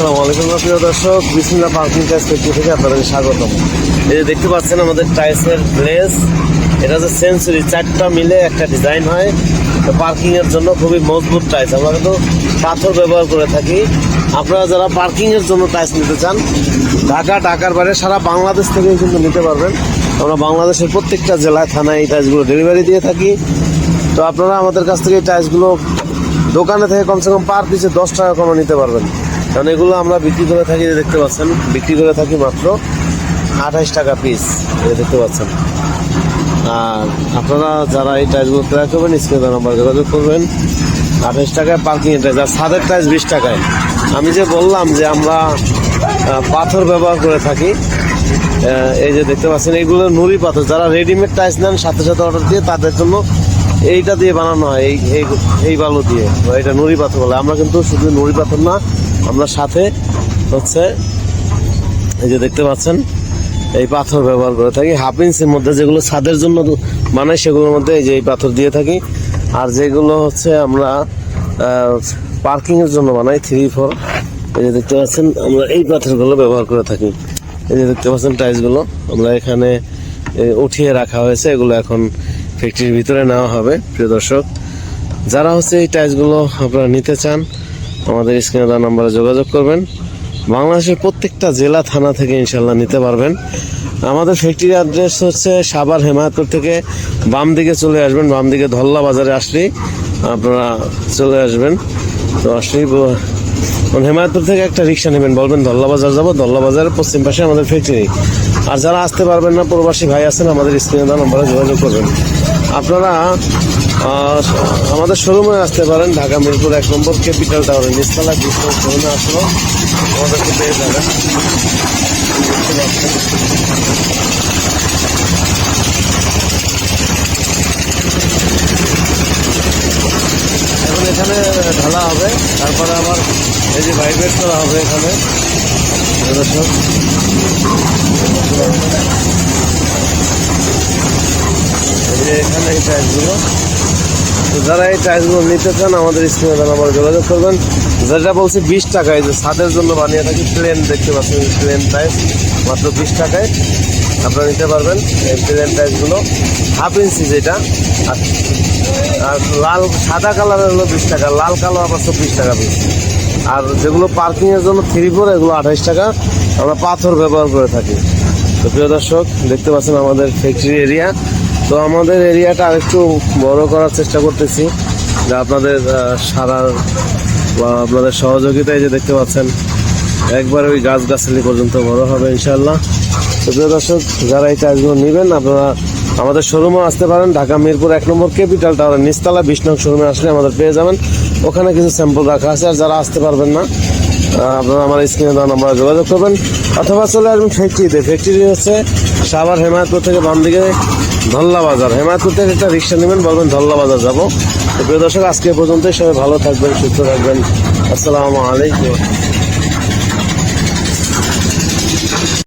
আসসালামু আলাইকুম প্রিয় দর্শক বিসমিল্লা পার্কিং টাইস ফ্যাক্টরি থেকে আপনাদেরকে স্বাগতম। এই যে দেখতে পাচ্ছেন আমাদের টাইসের গ্লেস এটা হচ্ছে সেঞ্চুরি, চারটা মিলে একটা ডিজাইন হয়। পার্কিং এর জন্য খুবই মজবুত টাইস আমরা কিন্তু পাথর ব্যবহার করে থাকি। আপনারা যারা পার্কিং এর জন্য টাইস নিতে চান, ঢাকা, ঢাকার বাইরে সারা বাংলাদেশ থেকে কিন্তু নিতে পারবেন। আমরা বাংলাদেশের প্রত্যেকটা জেলায়, থানায় এই টাইসগুলো ডেলিভারি দিয়ে থাকি। তো আপনারা আমাদের কাছ থেকে এই টাইসগুলো দোকানে থেকে কমসে কম পার পিসে দশ টাকা কমে নিতে পারবেন। কারণ এগুলো আমরা বিক্রি করে থাকি দেখতে পাচ্ছেন। বিক্রি করে থাকি মাত্র আঠাইশ টাকা পিস দেখতে পাচ্ছেন। আর আপনারা যারা এই টাইসগুলো ক্রয় করবেন, স্ক্রিনে নাম্বার যোগাযোগ করবেন। আঠাইশ টাকায় পার্কিং টাইস আর ছাদের টাইস বিশ টাকায়। আমি যে বললাম যে আমরা পাথর ব্যবহার করে থাকি এই যে দেখতে পাচ্ছেন এইগুলো নুড়ি পাথর। যারা রেডিমেড টাইস নেন, সাথে সাথে অর্ডার দিয়ে তাদের জন্য এইটা দিয়ে বানানো হয়, এই এই বালু দিয়ে এটা নুড়ি পাথর বলে। আমরা কিন্তু শুধু নুড়ি পাথর না আমরা সাথে হচ্ছে এই যে দেখতে পাচ্ছেন, এই পাথর ব্যবহার করে থাকি। হাফ ইঞ্চির মধ্যে যেগুলো ছাদের জন্য বানাই, সেগুলোর মধ্যে এই যে এই পাথর দিয়ে থাকি। আর যেগুলো হচ্ছে আমরা পার্কিং এর জন্য বানাই থ্রি ফোর এই যে দেখতে পাচ্ছেন, আমরা এই পাথরগুলো ব্যবহার করে থাকি। এই যে দেখতে পাচ্ছেন টাইলসগুলো আমরা এখানে উঠিয়ে রাখা হয়েছে। এগুলো এখন ফ্যাক্টরির ভিতরে নেওয়া হবে, প্রিয় দর্শক। যারা হচ্ছে এই টাইলসগুলো আপনারা নিতে চান আমাদের স্ক্রিনে দেওয়া নাম্বারে যোগাযোগ করবেন। বাংলাদেশের প্রত্যেকটা জেলা, থানা থেকে ইনশাল্লাহ নিতে পারবেন। আমাদের ফ্যাক্টরি অ্যাড্রেস হচ্ছে সাবার হেমায়তপুর থেকে বাম দিকে চলে আসবেন। বাম দিকে ধল্লা বাজারে আসলেই আপনারা চলে আসবেন। তো আসলেই হেমায়তপুর থেকে একটা রিক্সা নেবেন, বলবেন দল্লা বাজার যাব দল্লা বাজারের পশ্চিম পাশে আমাদের ফ্যাক্টরি আর যারা আসতে পারবেন না, প্রবাসী ভাই আছেন, আমাদের স্ক্রিনে দেওয়া নম্বরে যোগাযোগ করবেন। আপনারা আমাদের শোরুমে আসতে পারেন, ঢাকা মিরপুর এক নম্বর, ক্যাপিটাল টাওয়ারে, নিচতলা শোরুমে আসলো আমাদেরকে পেয়ে যাবেন। এখন ঢালা হবে, তারপরে আবার এই যে ভাইব্রেট করা হবে এখানে। এখানে এই টাইলসগুলো। তো যারা এই টাইলসগুলো নিতে চান, আমাদের স্ক্রিনে আমার যোগাযোগ করবেন। যেটা বলছি বিশ টাকায় যে ছাদের জন্য বানিয়ে থাকি প্লেন দেখতে পাচ্ছেন প্লেন টাইলস মাত্র বিশ টাকায়। আপনারা নিতে পারবেন এই প্লেন টাইলসগুলো। হাফ ইঞ্চি যেটা। আর লাল, সাদা কালারের হলো বিশ টাকা, লাল কালো আবার চব্বিশ টাকা পিস। আর যেগুলো পার্কিংয়ের জন্য থ্রি ফোর, এগুলো আঠাইশ টাকা। আমরা পাথর ব্যবহার করে থাকি। তো প্রিয় দর্শক, দেখতে পাচ্ছেন আমাদের ফ্যাক্টরি এরিয়া তো আমাদের এরিয়াটা আরেকটু বড় করার চেষ্টা করতেছি, যে আপনাদের সারার বা আপনাদের সহযোগিতায় যে দেখতে পাচ্ছেন, একবার ওই গাছ গাছালি পর্যন্ত বড় হবে ইনশাল্লাহ প্রিয় দর্শক, যারা এই কাজগুলো নেবেন, আপনারা আমাদের শোরুমে আসতে পারেন। ঢাকা মিরপুর এক নম্বর ক্যাপিটাল টাওয়ার নিচতলা, বিশ নং শোরুমে আসলে আমাদের পেয়ে যাবেন। ওখানে কিছু স্যাম্পল রাখা আছে, আর যারা আসতে পারবেন না আপনারা আমার স্ক্রিনে দেওয়া নাম্বারে যোগাযোগ করবেন। অথবা চলে আসবেন ফ্যাক্টরিতে। ফ্যাক্টরি হচ্ছে সাভার হেমায়তপুর থেকে বাম দিকে ধল্লা বাজার হেমায়তপুর থেকে একটা রিক্সা নেবেন, বলবেন ধল্লা বাজার যাব। তো প্রিয় দর্শক, আজকে পর্যন্তই। সবাই ভালো থাকবেন, সুস্থ থাকবেন। আসসালামু আলাইকুম।